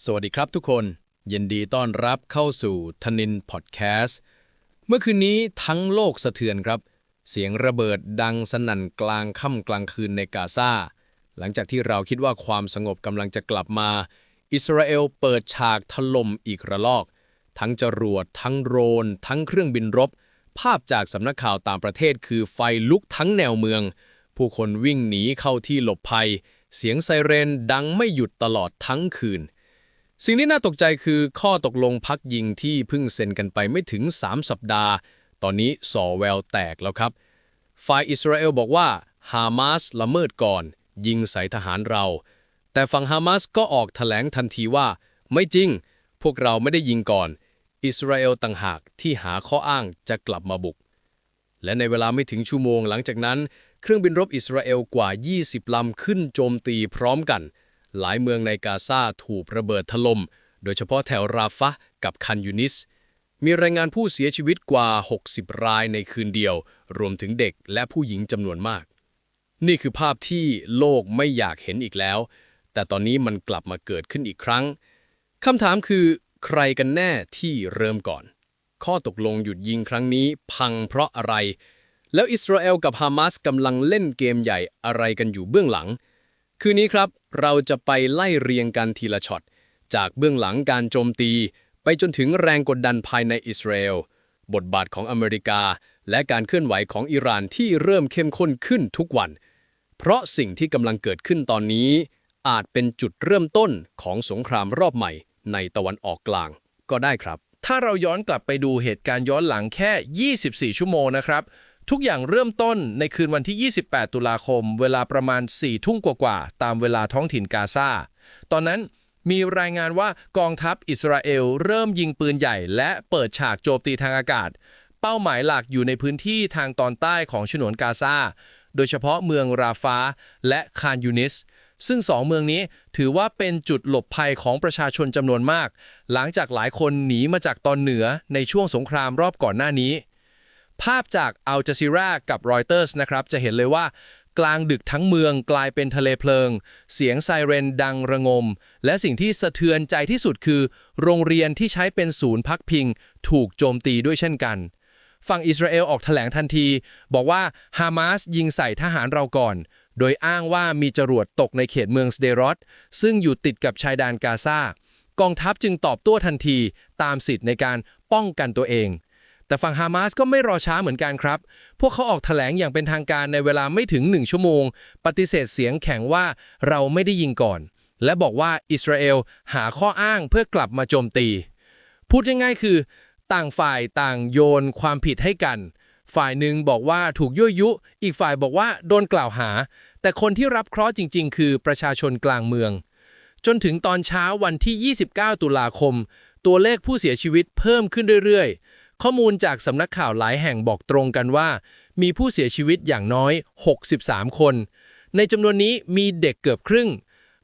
สวัสดีครับทุกคน ยินดีต้อนรับเข้าสู่ทนินพอดแคสต์ เมื่อคืนนี้ทั้งโลกสะเทือนครับ เสียงระเบิดดังสนั่นกลางค่ำกลางคืนในกาซาหลังจากที่เราคิดว่าความสงบกำลังจะกลับมา อิสราเอลเปิดฉากถล่มอีกระลอก ทั้งจรวด ทั้งโดรน ทั้งเครื่องบินรบ ภาพจากสำนักข่าวต่างประเทศคือไฟลุกทั้งแนวเมือง ผู้คนวิ่งหนีเข้าที่หลบภัย เสียงไซเรนดังไม่หยุดตลอดทั้งคืน สิ่งที่น่าตกใจคือข้อตกลงพักยิงที่เพิ่งเซ็นกันไปไม่ถึง 3 สัปดาห์ ตอนนี้สอแววแตกแล้วครับ ฝ่ายอิสราเอลบอกว่าฮามาสละเมิดก่อน ยิงใส่ทหารเรา แต่ฝั่งฮามาสก็ออกแถลงทันทีว่า ไม่จริง พวกเราไม่ได้ยิงก่อน อิสราเอลต่างหากที่หาข้ออ้างจะกลับมาบุก และในเวลาไม่ถึงชั่วโมงหลังจากนั้น เครื่องบินรบอิสราเอลกว่า 20 ลำขึ้นโจมตีพร้อมกัน หลายเมืองในกาซาถูกระเบิดถล่ม โดยเฉพาะแถวราฟะกับคันยูนิส มีรายงานผู้เสียชีวิตกว่า 60 รายในคืนเดียว รวมถึงเด็กและผู้หญิงจำนวนมาก นี่คือภาพที่โลกไม่อยากเห็นอีกแล้ว แต่ตอนนี้มันกลับมาเกิดขึ้นอีกครั้งคำถามคือ ใครกันแน่ที่เริ่มก่อน ข้อตกลงหยุดยิงครั้งนี้พังเพราะอะไร แล้วอิสราเอลกับฮามาสกำลังเล่นเกมใหญ่อะไรกันอยู่เบื้องหลัง คืนนี้ครับเราจะไปไล่เรียงกันทีละช็อต จากเบื้องหลังการโจมตี ไปจนถึงแรงกดดันภายในอิสราเอลบทบาทของอเมริกา และการเคลื่อนไหวของอิหร่านที่เริ่มเข้มข้นขึ้นทุกวัน เพราะสิ่งที่กำลังเกิดขึ้นตอนนี้ อาจเป็นจุดเริ่มต้นของสงครามรอบใหม่ ในตะวันออกกลาง ก็ได้ครับ ถ้าเราย้อนกลับไปดูเหตุการณ์ย้อนหลังแค่ 24 ชั่วโมงนะครับ ทุกอย่างเริ่มต้นในคืนวันที่ 28 ตุลาคม เวลาประมาณ 4 ทุ่มกว่าๆ ตามเวลาท้องถิ่นกาซา ตอนนั้นมีรายงานว่ากองทัพอิสราเอลเริ่มยิงปืนใหญ่ และเปิดฉากโจมตีทางอากาศ เป้าหมายหลักอยู่ในพื้นที่ทางตอนใต้ของฉนวนกาซา โดยเฉพาะเมืองราฟาและคานยูนิส ซึ่งสองเมืองนี้ถือว่าเป็นจุดหลบภัยของประชาชนจำนวนมาก หลังจากหลายคนหนีมาจากตอนเหนือในช่วงสงครามรอบก่อนหน้านี้ ภาพจากอัลจ z ซีรากับรอยเตอร์สนะครับ จะเห็นเลยว่ากลางดึกทั้งเมืองกลายเป็นทะเลเพลิง เสียงไซเรนดังระงม และสิ่งที่สะเทือนใจที่สุดคือ โรงเรียนที่ใช้เป็นศูนย์พักพิง ถูกโจมตีด้วยเช่นกัน ฝั่งอิสราเอลออกแถลงทันที บอกว่าฮามาสยิงใส่ทหารเราก่อน โดยอ้างว่ามีจรวดตกในเขตเมืองสเดรอตซึ่งอยู่ติดกับชายแดนกาซากองทัพจึงตอบโต้ทันทีตามสิทธิ์ในการป้องกันตัวเอง แต่ฝั่งฮามาสก็ไม่รอช้าเหมือนกันครับ พวกเขาออกแถลงอย่างเป็นทางการในเวลาไม่ถึง 1 ชั่วโมง ปฏิเสธเสียงแข็งว่าเราไม่ได้ยิงก่อน และบอกว่าอิสราเอลหาข้ออ้างเพื่อกลับมาโจมตี พูดง่ายๆคือ ต่างฝ่ายต่างโยนความผิดให้กัน ฝ่ายหนึ่งบอกว่าถูกยั่วยุ อีกฝ่ายบอกว่าโดนกล่าวหา แต่คนที่รับเคราะห์จริง ๆ คือประชาชนกลางเมือง จนถึงตอนเช้าวันที่ 29 ตุลาคม ตัวเลขผู้เสียชีวิตเพิ่มขึ้นเรื่อยๆ ข้อมูลจากสำนักข่าวหลายแห่งบอกตรงกันว่า มีผู้เสียชีวิตอย่างน้อย 63 คน ในจำนวนนี้มีเด็กเกือบครึ่ง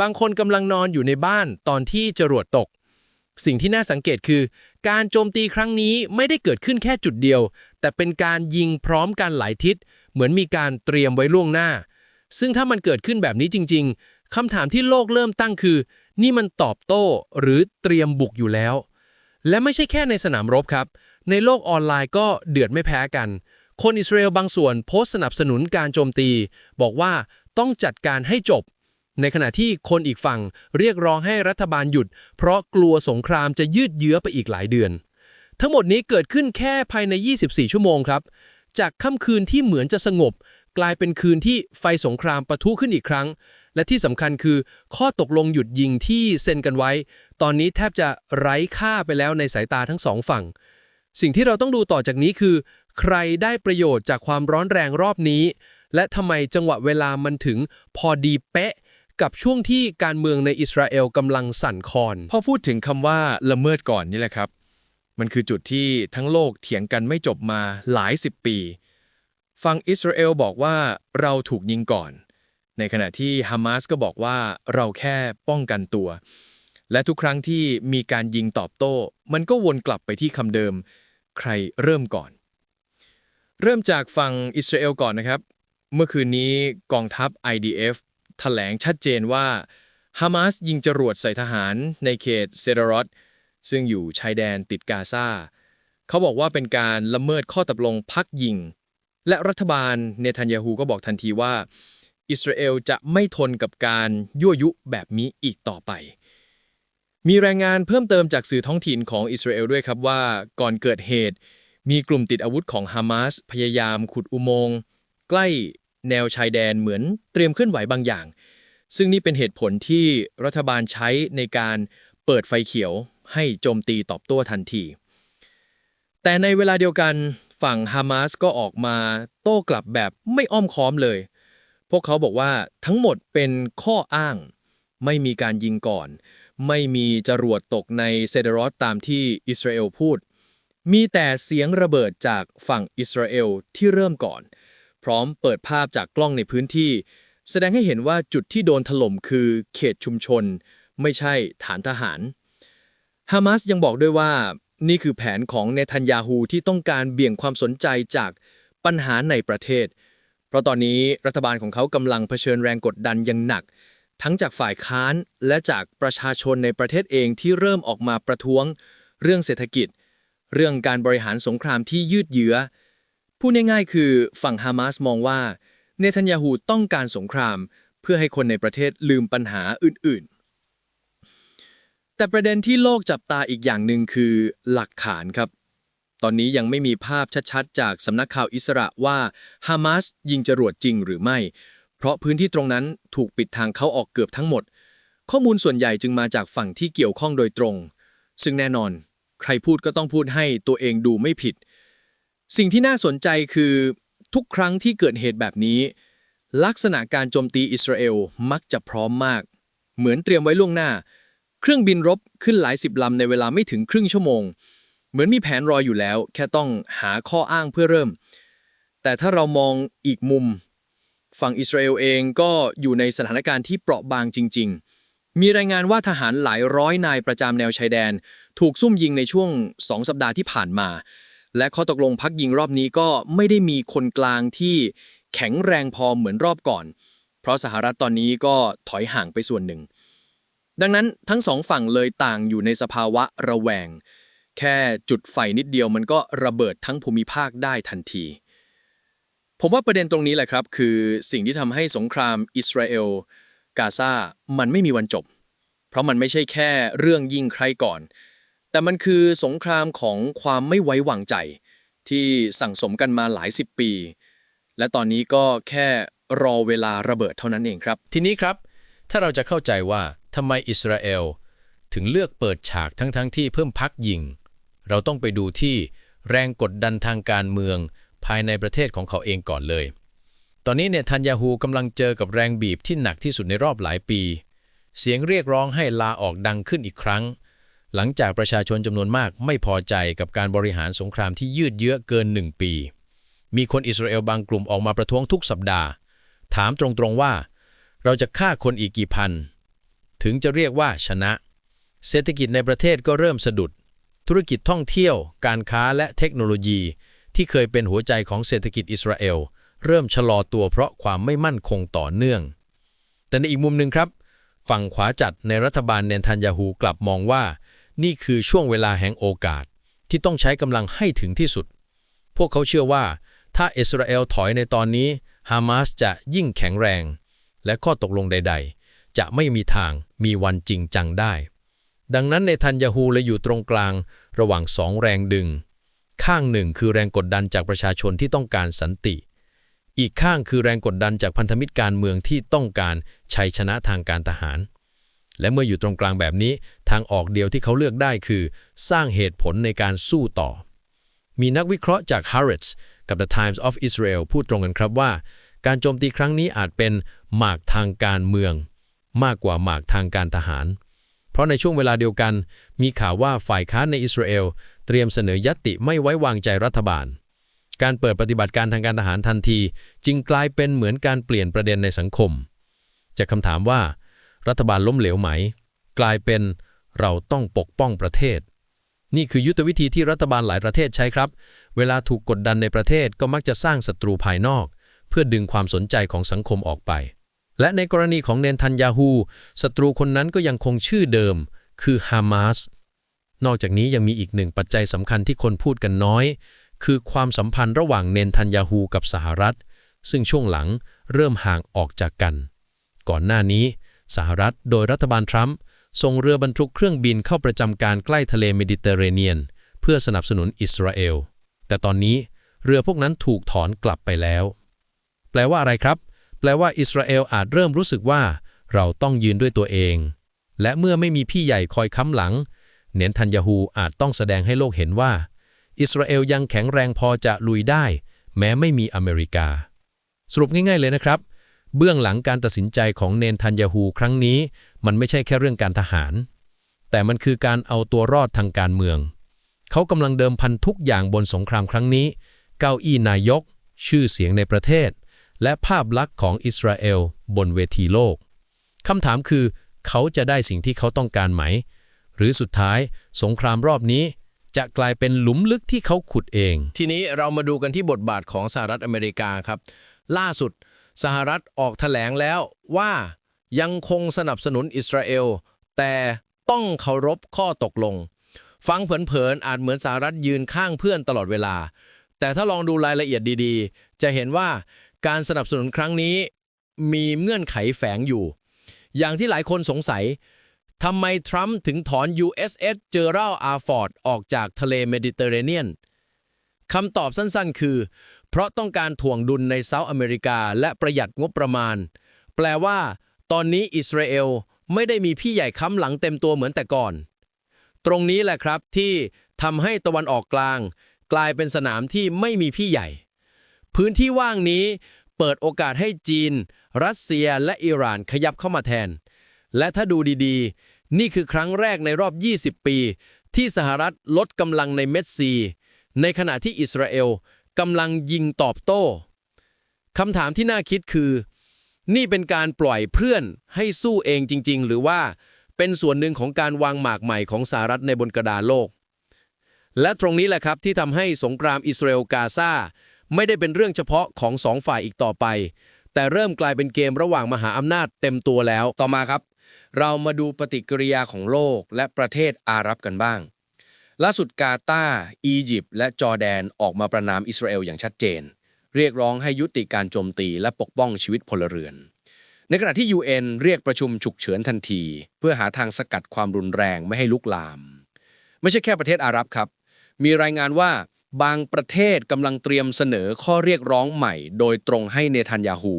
บางคนกำลังนอนอยู่ในบ้านตอนที่จรวดตก สิ่งที่น่าสังเกตคือ การโจมตีครั้งนี้ไม่ได้เกิดขึ้นแค่จุดเดียว แต่เป็นการยิงพร้อมกันหลายทิศ เหมือนมีการเตรียมไว้ล่วงหน้า ซึ่งถ้ามันเกิดขึ้นแบบนี้จริง ๆคำถามที่โลกเริ่มตั้งคือ นี่มันตอบโต้หรือเตรียมบุกอยู่แล้ว และไม่ใช่แค่ในสนามรบครับ ในโลกออนไลน์ก็เดือดไม่แพ้กัน คนอิสราเอลบางส่วนโพสต์สนับสนุนการโจมตี บอกว่าต้องจัดการให้จบ ในขณะที่คนอีกฝั่งเรียกร้องให้รัฐบาลหยุด เพราะกลัวสงครามจะยืดเยื้อไปอีกหลายเดือน ทั้งหมดนี้เกิดขึ้นแค่ภายใน 24 ชั่วโมงครับ จากค่ำคืนที่เหมือนจะสงบ กลายเป็นคืนที่ไฟสงครามปะทุขึ้นอีกครั้ง และที่สำคัญคือ ข้อตกลงหยุดยิงที่เซ็นกันไว้ ตอนนี้แทบจะไร้ค่าไปแล้วในสายตาทั้งสองฝั่ง สิ่งที่เราต้องดูต่อจากนี้คือ ใครได้ประโยชน์จากความร้อนแรงรอบนี้ และทำไมจังหวะเวลามันถึงพอดีเป๊ะ กับช่วงที่การเมืองในอิสราเอลกำลังสั่นคลอน พอพูดถึงคำว่าละเมิดก่อนนี่แหละครับ มันคือจุดที่ทั้งโลกเถียงกันไม่จบมาหลายสิบปี ฝั่งอิสราเอลบอกว่าเราถูกยิงก่อน ในขณะที่ฮามาสก็บอกว่าเราแค่ป้องกันตัว และทุกครั้งที่มีการยิงตอบโต้ มันก็วนกลับไปที่คำเดิม ใครเริ่มก่อน เริ่มจากฝั่งอิสราเอลก่อนนะครับ เมื่อคืนนี้กองทัพ IDF แถลงชัดเจนว่าฮามาสยิงจรวดใส่ทหารในเขตเซดารอตซึ่งอยู่ชายแดนติดกาซาเขาบอกว่าเป็นการละเมิดข้อตกลงพักยิง และรัฐบาลเนทันยาฮูก็บอกทันทีว่า อิสราเอลจะไม่ทนกับการยั่วยุแบบนี้อีกต่อไป มีรายงานเพิ่มเติมจากสื่อท้องถิ่นของอิสราเอลด้วยครับว่า ก่อนเกิดเหตุ มีกลุ่มติดอาวุธของฮามาสพยายามขุดอุโมงค์ใกล้แนวชายแดนเหมือนเตรียมเคลื่อนไหวบางอย่าง ซึ่งนี่เป็นเหตุผลที่รัฐบาลใช้ในการเปิดไฟเขียวให้โจมตีตอบโต้ทันที แต่ในเวลาเดียวกันฝั่งฮามาสก็ออกมาโต้กลับแบบไม่อ้อมค้อมเลย พวกเขาบอกว่าทั้งหมดเป็นข้ออ้าง ไม่มีการยิงก่อน ไม่มีจรวดตกในเซเดรอตตามที่อิสราเอลพูด มีแต่เสียงระเบิดจากฝั่งอิสราเอลที่เริ่มก่อน พร้อมเปิดภาพจากกล้องในพื้นที่ แสดงให้เห็นว่าจุดที่โดนถล่มคือเขตชุมชน ไม่ใช่ฐานทหารฮามาสยังบอกด้วยว่านี่คือแผนของเนทันยาฮูที่ต้องการเบี่ยงความสนใจจากปัญหาในประเทศ เพราะตอนนี้รัฐบาลของเขากำลังเผชิญแรงกดดันอย่างหนัก ทั้งจากฝ่ายค้านและจากประชาชนในประเทศเองที่เริ่มออกมาประท้วง เรื่องเศรษฐกิจ เรื่องการบริหารสงครามที่ยืดเยื้อพูดง่ายๆคือฝั่งฮามาสมองว่าเนทันยาฮูต้องการสงคราม เพื่อให้คนในประเทศลืมปัญหาอื่นๆ แต่ประเด็นที่โลกจับตาอีกอย่างหนึ่งคือหลักฐานครับ ตอนนี้ยังไม่มีภาพชัดๆ จากสำนักข่าวอิสระว่าฮามาสยิงจรวดจริงหรือไม่ เพราะพื้นที่ตรงนั้นถูกปิดทางเข้าออกเกือบทั้งหมด ข้อมูลส่วนใหญ่จึงมาจากฝั่งที่เกี่ยวข้องโดยตรง ซึ่งแน่นอน ใครพูดก็ต้องพูดให้ตัวเองดูไม่ผิด สิ่งที่น่าสนใจคือทุกครั้งที่เกิดเหตุแบบนี้ ลักษณะการโจมตีอิสราเอลมักจะพร้อมมาก เหมือนเตรียมไว้ล่วงหน้า เครื่องบินรบขึ้นหลายสิบลำในเวลาไม่ถึงครึ่งชั่วโมง เหมือนมีแผนรออยู่แล้ว แค่ต้องหาข้ออ้างเพื่อเริ่ม แต่ถ้าเรามองอีกมุม ฝั่งอิสราเอลเองก็อยู่ในสถานการณ์ที่เปราะบางจริง ๆ มีรายงานว่าทหารหลายร้อยนายประจำแนวชายแดน ถูกซุ่มยิงในช่วงสองสัปดาห์ที่ผ่านมา และข้อตกลงพักยิงรอบนี้ก็ไม่ได้มีคนกลางที่แข็งแรงพอเหมือนรอบก่อน เพราะสหรัฐตอนนี้ก็ถอยห่างไปส่วนหนึ่ง ดังนั้นทั้งสองฝั่งเลยต่างอยู่ในสภาวะระแวง แค่จุดไฟนิดเดียวมันก็ระเบิดทั้งภูมิภาคได้ทันที ผมว่าประเด็นตรงนี้แหละครับ คือสิ่งที่ทำให้สงครามอิสราเอลกาซามันไม่มีวันจบ เพราะมันไม่ใช่แค่เรื่องยิงใครก่อน แต่มันคือสงครามของความไม่ไว้วางใจ ที่สั่งสมกันมาหลายสิบปี และตอนนี้ก็แค่รอเวลาระเบิดเท่านั้นเองครับ ทีนี้ครับ ถ้าเราจะเข้าใจว่าทำไมอิสราเอลถึงเลือกเปิดฉากทั้งๆทที่เพิ่มพักยิง เราต้องไปดูที่แรงกดดันทางการเมือง ภายในประเทศของเขาเองก่อนเลย ตอนนี้เนี่ยทันยาฮูกำลังเจอกับแรงบีบที่หนักที่สุดในรอบหลายปี เสียงเรียกร้องให้ลาออกดังขึ้นอีกครั้ง หลังจากประชาชนจำนวนมากไม่พอใจกับการบริหารสงครามที่ยืดเยื้อเกินหนึ่งปี มีคนอิสราเอลบางกลุ่มออกมาประท้วงทุกสัปดาห์ ถามตรงๆว่า เราจะฆ่าคนอีกกี่พัน ถึงจะเรียกว่าชนะ เศรษฐกิจในประเทศก็เริ่มสะดุด ธุรกิจท่องเที่ยว การค้าและเทคโนโลยี ที่เคยเป็นหัวใจของเศรษฐกิจอิสราเอล เริ่มชะลอตัวเพราะความไม่มั่นคงต่อเนื่อง แต่ในอีกมุมหนึ่งครับ ฝั่งขวาจัดในรัฐบาลเนนทันยาฮูกลับมองว่า นี่คือช่วงเวลาแห่งโอกาส ที่ต้องใช้กำลังให้ถึงที่สุด พวกเขาเชื่อว่า ถ้าอิสราเอลถอยในตอนนี้ฮามาสจะยิ่งแข็งแรง และข้อตกลงใด ๆ จะไม่มีทางมีวันจริงจังได้ ดังนั้นในทันยาฮูเลยอยู่ตรงกลางระหว่างสองแรงดึง ข้างหนึ่งคือแรงกดดันจากประชาชนที่ต้องการสันติ อีกข้างคือแรงกดดันจากพันธมิตรการเมืองที่ต้องการชัยชนะทางการทหาร และเมื่ออยู่ตรงกลางแบบนี้ ทางออกเดียวที่เขาเลือกได้คือ สร้างเหตุผลในการสู้ต่อ มีนักวิเคราะห์จาก Haaretz กับ The Times of Israel พูดตรงกันครับว่า การโจมตีครั้งนี้อาจเป็นหมากทางการเมือง มากกว่าหมากทางการทหาร เพราะในช่วงเวลาเดียวกัน มีข่าวว่าฝ่ายค้านในอิสราเอล เตรียมเสนอยัตติไม่ไว้วางใจรัฐบาล การเปิดปฏิบัติการทางการทหารทันที จึงกลายเป็นเหมือนการเปลี่ยนประเด็นในสังคม จากคำถามว่า รัฐบาลล้มเหลวไหม กลายเป็นเราต้องปกป้องประเทศ นี่คือยุทธวิธีที่รัฐบาลหลายประเทศใช้ครับ เวลาถูกกดดันในประเทศก็มักจะสร้างศัตรูภายนอก เพื่อดึงความสนใจของสังคมออกไป และในกรณีของเนนทันยาฮูศัตรูคนนั้นก็ยังคงชื่อเดิม คือฮามาส นอกจากนี้ยังมีอีกหนึ่งปัจจัยสำคัญที่คนพูดกันน้อย คือความสัมพันธ์ระหว่างเนนทันยาฮูกับสหรัฐ ซึ่งช่วงหลังเริ่มห่างออกจากกัน ก่อนหน้านี้ สหรัฐโดยรัฐบาลทรัมป์ส่งเรือบรรทุกเครื่องบินเข้าประจำการใกล้ทะเลเมดิเตอร์เรเนียน เพื่อสนับสนุนอิสราเอล แต่ตอนนี้เรือพวกนั้นถูกถอนกลับไปแล้ว แปลว่าอะไรครับ แปลว่าอิสราเอลอาจเริ่มรู้สึกว่า เราต้องยืนด้วยตัวเอง และเมื่อไม่มีพี่ใหญ่คอยค้ำหลัง เนนทันยาฮูอาจต้องแสดงให้โลกเห็นว่า อิสราเอลยังแข็งแรงพอจะลุยได้ แม้ไม่มีอเมริกา สรุปง่ายๆเลยนะครับ เบื้องหลังการตัดสินใจของเนนทันยาฮูครั้งนี้ มันไม่ใช่แค่เรื่องการทหาร แต่มันคือการเอาตัวรอดทางการเมือง เขากำลังเดิมพันทุกอย่างบนสงครามครั้งนี้ เก้าอี้นายก ชื่อเสียงในประเทศ และภาพลักษณ์ของอิสราเอลบนเวทีโลกคำถามคือ เขาจะได้สิ่งที่เขาต้องการไหม หรือสุดท้าย สงครามรอบนี้ จะกลายเป็นหลุมลึกที่เขาขุดเอง ทีนี้เรามาดูกันที่บทบาทของสหรัฐอเมริกาครับ ล่าสุด สหรัฐออกแถลงแล้วว่ายังคงสนับสนุนอิสราเอล แต่ต้องเคารพข้อตกลง ฟังเผินๆอาจเหมือนสหรัฐยืนข้างเพื่อนตลอดเวลา แต่ถ้าลองดูรายละเอียดดีๆ จะเห็นว่าการสนับสนุนครั้งนี้มีเงื่อนไขแฝงอยู่ อย่างที่หลายคนสงสัย ทำไมทรัมป์ถึงถอน USS เจอรัลอาร์ฟอร์ดออกจากทะเลเมดิเตอร์เรเนียนคำตอบสั้นๆ คือ เพราะต้องการถ่วงดุลในเซาท์อเมริกาและประหยัดงบประมาณ แปลว่า ตอนนี้อิสราเอลไม่ได้มีพี่ใหญ่ค้ำหลังเต็มตัวเหมือนแต่ก่อน ตรงนี้แหละครับที่ทำให้ตะวันออกกลาง กลายเป็นสนามที่ไม่มีพี่ใหญ่ พื้นที่ว่างนี้เปิดโอกาสให้จีน รัสเซียและอิหร่านขยับเข้ามาแทน และถ้าดูดีๆ นี่คือครั้งแรกในรอบ 20 ปี ที่สหรัฐลดกำลังในเม็ดซี ในขณะที่อิสราเอลกำลังยิงตอบโต้คำถามที่น่าคิดคือ นี่เป็นการปล่อยเพื่อนให้สู้เองจริง ๆ หรือว่าเป็นส่วนหนึ่งของการวางหมากใหม่ของสหรัฐในบนกระดานโลก และตรงนี้แหละครับที่ทำให้สงครามอิสราเอลกาซาไม่ได้เป็นเรื่องเฉพาะของสองฝ่ายอีกต่อไป แต่เริ่มกลายเป็นเกมระหว่างมหาอำนาจเต็มตัวแล้ว ต่อมาครับ เรามาดูปฏิกิริยาของโลกและประเทศอาหรับกันบ้าง ล่าสุดกาตาร์อียิปต์และจอร์แดนออกมาประนามอิสราเอลอย่างชัดเจน เรียกร้องให้ยุติการโจมตีและปกป้องชีวิตพลเรือน ในขณะที่ UN เรียกประชุมฉุกเฉินทันที เพื่อหาทางสกัดความรุนแรงไม่ให้ลุกลาม ไม่ใช่แค่ประเทศอาหรับครับ มีรายงานว่าบางประเทศกำลังเตรียมเสนอข้อเรียกร้องใหม่ โดยตรงให้เนทันยาฮู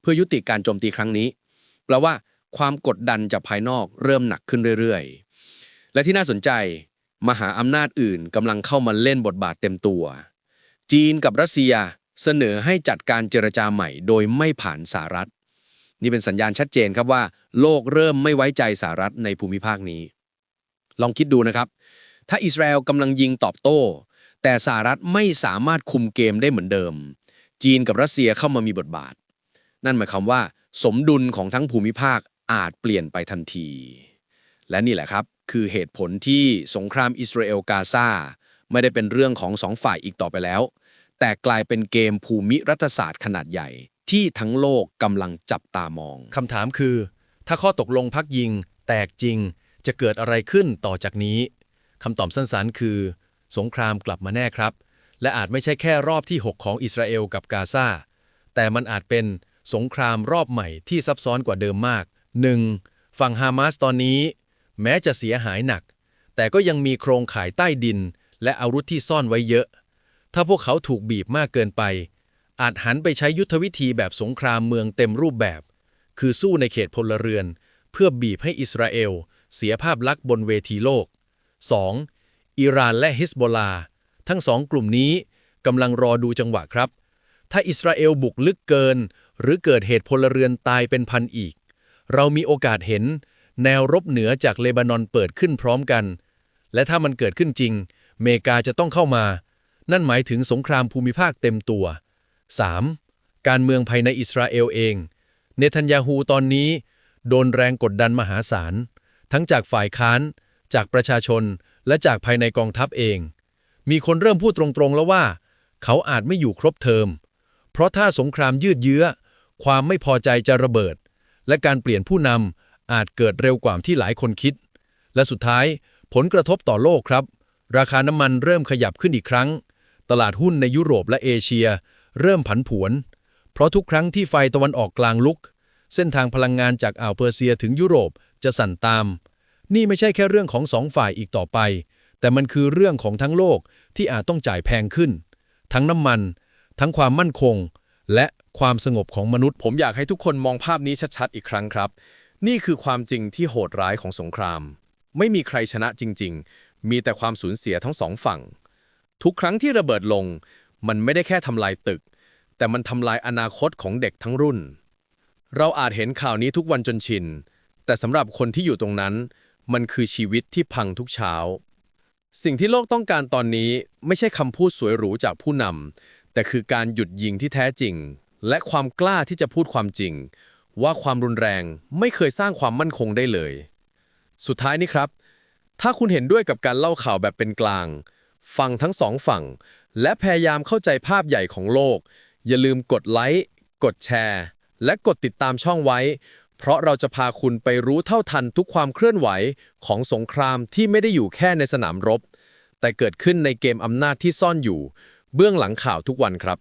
เพื่อยุติการโจมตีครั้งนี้แปลว่า ความกดดันจากภายนอกเริ่มหนักขึ้นเรื่อยๆ และที่น่าสนใจ มหาอำนาจอื่นกำลังเข้ามาเล่นบทบาทเต็มตัว จีนกับรัสเซียเสนอให้จัดการเจรจาใหม่โดยไม่ผ่านสหรัฐ นี่เป็นสัญญาณชัดเจนครับว่า โลกเริ่มไม่ไว้ใจสหรัฐในภูมิภาคนี้ ลองคิดดูนะครับ ถ้าอิสราเอลกำลังยิงตอบโต้ แต่สหรัฐไม่สามารถคุมเกมได้เหมือนเดิม จีนกับรัสเซียเข้ามามีบทบาท นั่นหมายความว่า สมดุลของทั้งภูมิภาค อาจเปลี่ยนไปทันที และนี่แหละครับ คือเหตุผลที่สงครามอิสราเอลกาซาไม่ได้เป็นเรื่องของสองฝ่ายอีกต่อไปแล้ว แต่กลายเป็นเกมภูมิรัฐศาสตร์ขนาดใหญ่ ที่ทั้งโลกกำลังจับตามองคำถามคือ ถ้าข้อตกลงพักยิง แตกจริง จะเกิดอะไรขึ้นต่อจากนี้คำตอบสั้นๆ คือ สงครามกลับมาแน่ครับ และอาจไม่ใช่แค่รอบที่ 6 ของอิสราเอลกับกาซาแต่มันอาจเป็นสงครามรอบใหม่ที่ซับซ้อนกว่าเดิมมาก 1. ฝั่งฮามาสตอนนี้ แม้จะเสียหายหนัก แต่ก็ยังมีโครงข่ายใต้ดิน และอาวุธที่ซ่อนไว้เยอะ ถ้าพวกเขาถูกบีบมากเกินไป อาจหันไปใช้ยุทธวิธีแบบสงครามเมืองเต็มรูปแบบ คือสู้ในเขตพลเรือน เพื่อบีบให้อิสราเอล เสียภาพลักษณ์บนเวทีโลก 2. อิหร่านและฮิสโบลา ทั้งสองกลุ่มนี้กำลังรอดูจังหวะครับ ถ้าอิสราเอลบุกลึกเกิน หรือเกิดเหตุพลเรือนตายเป็นพันอีก เรามีโอกาสเห็น แนวรบเหนือจากเลบานอนเปิดขึ้นพร้อมกัน และถ้ามันเกิดขึ้นจริงเมกาจะต้องเข้ามา นั่นหมายถึงสงครามภูมิภาคเต็มตัว 3. การเมืองภายในอิสราเอลเอง เนทันยาฮูตอนนี้ โดนแรงกดดันมหาศาล ทั้งจากฝ่ายค้าน จากประชาชน และจากภายในกองทัพเอง มีคนเริ่มพูดตรงๆแล้วว่า เขาอาจไม่อยู่ครบเทอม เพราะถ้าสงครามยืดเยื้อ ความไม่พอใจจะระเบิด และการเปลี่ยนผู้นำอาจเกิดเร็วกว่าที่หลายคนคิด และสุดท้ายผลกระทบต่อโลกครับ ราคาน้ำมันเริ่มขยับขึ้นอีกครั้ง ตลาดหุ้นในยุโรปและเอเชีย เริ่มผันผวน เพราะทุกครั้งที่ไฟตะวันออกกลางลุก เส้นทางพลังงานจากอ่าวเปอร์เซียถึงยุโรปจะสั่นตาม นี่ไม่ใช่แค่เรื่องของสองฝ่ายอีกต่อไป แต่มันคือเรื่องของทั้งโลกที่อาจต้องจ่ายแพงขึ้น ทั้งน้ำมัน ทั้งความมั่นคง และความสงบของมนุษย์ ผมอยากให้ทุกคนมองภาพนี้ชัดๆ อีกครั้งครับ นี่คือความจริงที่โหดร้ายของสงคราม ไม่มีใครชนะจริง ๆ มีแต่ความสูญเสียทั้งสองฝั่ง ทุกครั้งที่ระเบิดลง มันไม่ได้แค่ทำลายตึก แต่มันทำลายอนาคตของเด็กทั้งรุ่น เราอาจเห็นข่าวนี้ทุกวันจนชิน แต่สำหรับคนที่อยู่ตรงนั้น มันคือชีวิตที่พังทุกเช้า สิ่งที่โลกต้องการตอนนี้ไม่ใช่คำพูดสวยหรูจากผู้นำ แต่คือการหยุดยิงที่แท้จริง และความกล้าที่จะพูดความจริง ว่าความรุนแรงไม่เคยสร้างความมั่นคงได้เลย สุดท้ายนี้ครับ ถ้าคุณเห็นด้วยกับการเล่าข่าวแบบเป็นกลาง ฟังทั้งสองฝั่ง และพยายามเข้าใจภาพใหญ่ของโลก อย่าลืมกดไลค์กดแชร์ และกดติดตามช่องไว้ เพราะเราจะพาคุณไปรู้เท่าทันทุกความเคลื่อนไหวของสงครามที่ไม่ได้อยู่แค่ในสนามรบ แต่เกิดขึ้นในเกมอำนาจที่ซ่อนอยู่ เบื้องหลังข่าวทุกวันครับ